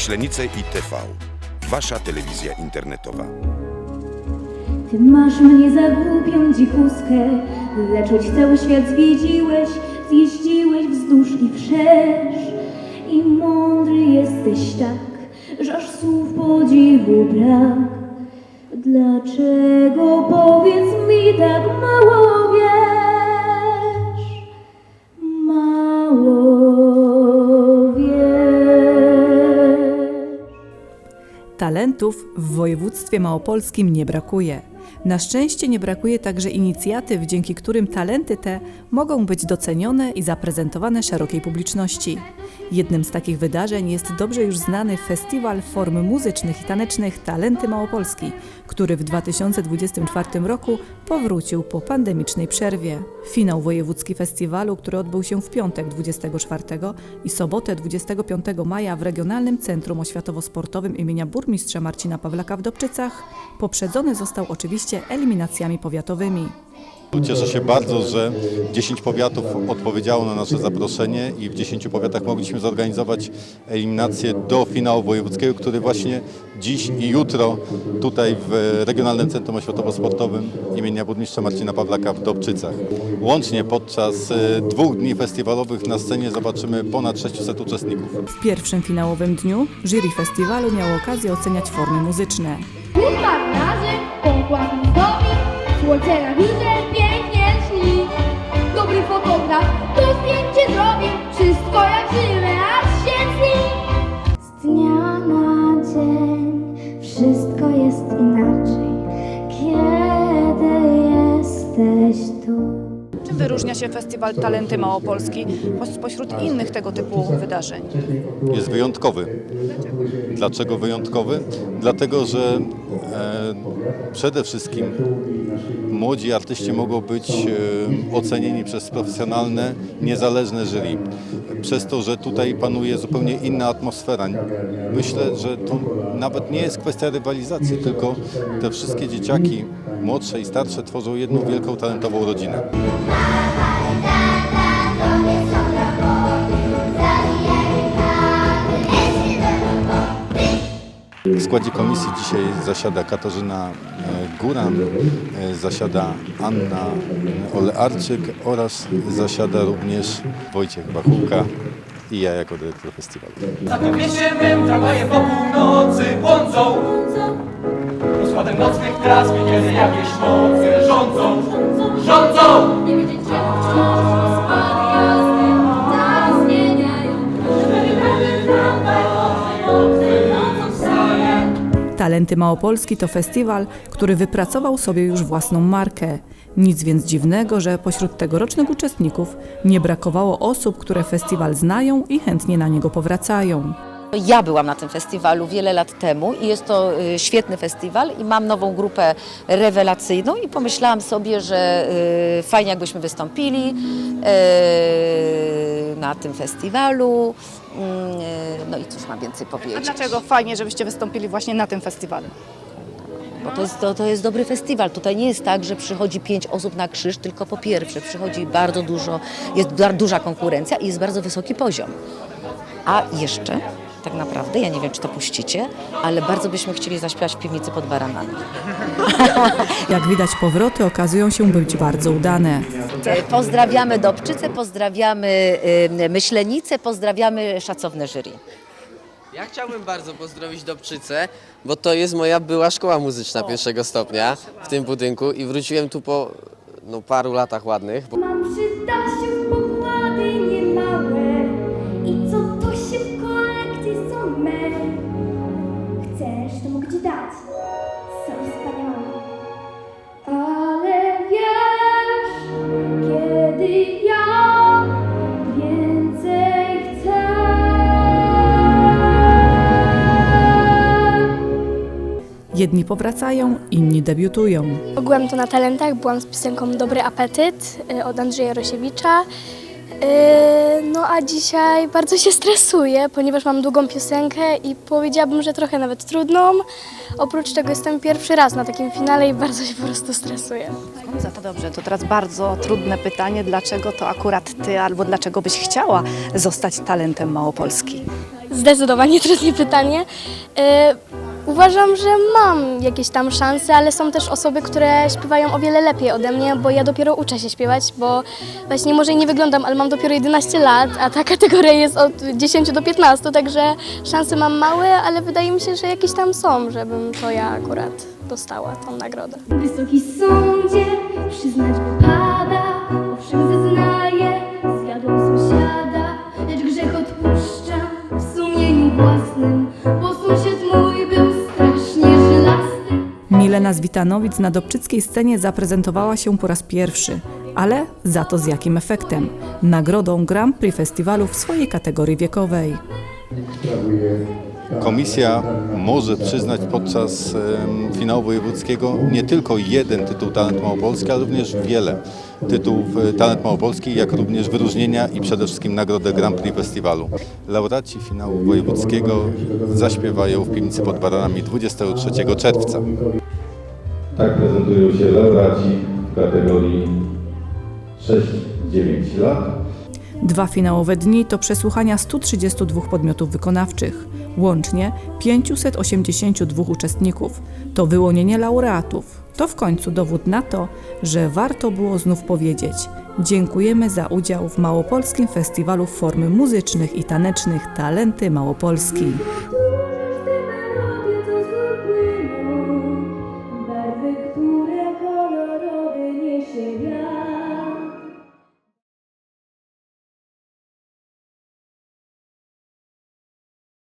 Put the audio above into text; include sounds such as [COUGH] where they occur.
Myślenice i TV. Wasza telewizja internetowa. Ty masz mnie za głupią dzikuskę, lecz choć cały świat zwiedziłeś, zjeździłeś wzdłuż i wszerz. I mądry jesteś tak, że aż słów podziwu brak. Dlaczego powiedz mi tak mało Talentów w województwie małopolskim nie brakuje. Na szczęście nie brakuje także inicjatyw, dzięki którym talenty te mogą być docenione i zaprezentowane szerokiej publiczności. Jednym z takich wydarzeń jest dobrze już znany festiwal form muzycznych i tanecznych Talenty Małopolski, który w 2024 roku powrócił po pandemicznej przerwie. Finał wojewódzki festiwalu, który odbył się w piątek 24 i sobotę 25 maja w Regionalnym Centrum Oświatowo-Sportowym imienia burmistrza Marcina Pawlaka w Dobczycach, poprzedzony został oczywiście eliminacjami powiatowymi. Cieszę się bardzo, że 10 powiatów odpowiedziało na nasze zaproszenie i w 10 powiatach mogliśmy zorganizować eliminację do finału wojewódzkiego, który właśnie dziś i jutro tutaj w Regionalnym Centrum Oświatowo-Sportowym imienia burmistrza Marcina Pawlaka w Dobczycach. Łącznie podczas e, dwóch dni festiwalowych na scenie zobaczymy ponad 600 uczestników. W pierwszym finałowym dniu jury festiwalu miało okazję oceniać formy muzyczne. Wód marynarzy, pokład zdobi, słońce na górze pięknie śni. Dobry fotograf to zdjęcie zrobi, wszystko jak żywe, Festiwal Talenty Małopolski spośród innych tego typu wydarzeń? jest wyjątkowy. Dlaczego wyjątkowy? Dlatego, że e, przede wszystkim młodzi artyści mogą być e, ocenieni przez profesjonalne, niezależne jury. Przez to, że tutaj panuje zupełnie inna atmosfera. Myślę, że to nawet nie jest kwestia rywalizacji, tylko te wszystkie dzieciaki, młodsze i starsze, tworzą jedną wielką talentową rodzinę. W składzie komisji dzisiaj zasiada Katarzyna e, Góran, e, zasiada Anna Olearczyk oraz zasiada również Wojciech Bachułka i ja jako dyrektor festiwalu. Na tym mieście mym tramwaje po północy błądzą Rozkładem nocnych tras piekielne jakieś moce rządzą Rządzą! Talenty Małopolski to festiwal, który wypracował sobie już własną markę. Nic więc dziwnego, że pośród tegorocznych uczestników nie brakowało osób, które festiwal znają i chętnie na niego powracają. Ja byłam na tym festiwalu wiele lat temu i jest to y, świetny festiwal i mam nową grupę rewelacyjną i pomyślałam sobie, że y, fajnie jakbyśmy wystąpili y, na tym festiwalu. Mm, No i cóż mam więcej A powiedzieć? dlaczego fajnie, żebyście wystąpili właśnie na tym festiwalu? Bo to jest, to, to jest dobry festiwal. Tutaj nie jest tak, że przychodzi pięć osób na krzyż, tylko po pierwsze przychodzi bardzo dużo, jest du- duża konkurencja i jest bardzo wysoki poziom. A jeszcze, tak naprawdę, ja nie wiem, czy to puścicie, ale bardzo byśmy chcieli zaśpiewać w piwnicy pod baranami. [LAUGHS] Jak widać, powroty okazują się być bardzo udane. E, Pozdrawiamy Dobczycę, pozdrawiamy y, Myślenicę, pozdrawiamy szacowne jury. Ja chciałbym bardzo pozdrowić Dobczycę, bo to jest moja była szkoła muzyczna pierwszego stopnia w tym budynku i wróciłem tu po no, paru latach ładnych. Bo... Mam przy Dasiu pokłady niemałe Jedni powracają, inni debiutują. Ogółem to na talentach byłam z piosenką Dobry Apetyt y, od Andrzeja Rosiewicza. Y, No a dzisiaj bardzo się stresuję, ponieważ mam długą piosenkę i powiedziałabym, że trochę nawet trudną. Oprócz tego jestem pierwszy raz na takim finale i bardzo się po prostu stresuję. Za to dobrze, to teraz bardzo trudne pytanie, dlaczego to akurat ty, albo dlaczego byś chciała zostać talentem Małopolski? Zdecydowanie trudne pytanie. Uważam, że mam jakieś tam szanse, ale są też osoby, które śpiewają o wiele lepiej ode mnie, bo ja dopiero uczę się śpiewać, bo właśnie może nie wyglądam, ale mam dopiero 11 lat, a ta [LAUGHS] kategoria jest od 10 do 15, także szanse mam małe, ale wydaje mi się, że jakieś tam są, żebym to ja akurat dostała tą nagrodę. Wysoki sądzie, przyznać wypada, owszem zeznaję, zjadłam sąsiada, lecz grzech odpuszczam w sumieniu własnym, Milena Zwitanowic na dobczyckiej scenie zaprezentowała się po raz pierwszy, ale za to z jakim efektem? Nagrodą Grand Prix Festiwalu w swojej kategorii wiekowej. Komisja może przyznać podczas finału wojewódzkiego nie tylko jeden tytuł Talent Małopolski, ale również wiele tytułów e, Talent Małopolski, jak również wyróżnienia i przede wszystkim nagrodę Grand Prix Festiwalu. Laureaci finału wojewódzkiego zaśpiewają w piwnicy pod Baranami 23 czerwca. Tak prezentują się laureaci w kategorii 6-9 lat. Dwa finałowe dni to przesłuchania 132 podmiotów wykonawczych, łącznie 582 uczestników. To wyłonienie laureatów. To w końcu dowód na to, że warto było znów powiedzieć: Dziękujemy za udział w Małopolskim Festiwalu Formy Muzycznych i Tanecznych Talenty Małopolski.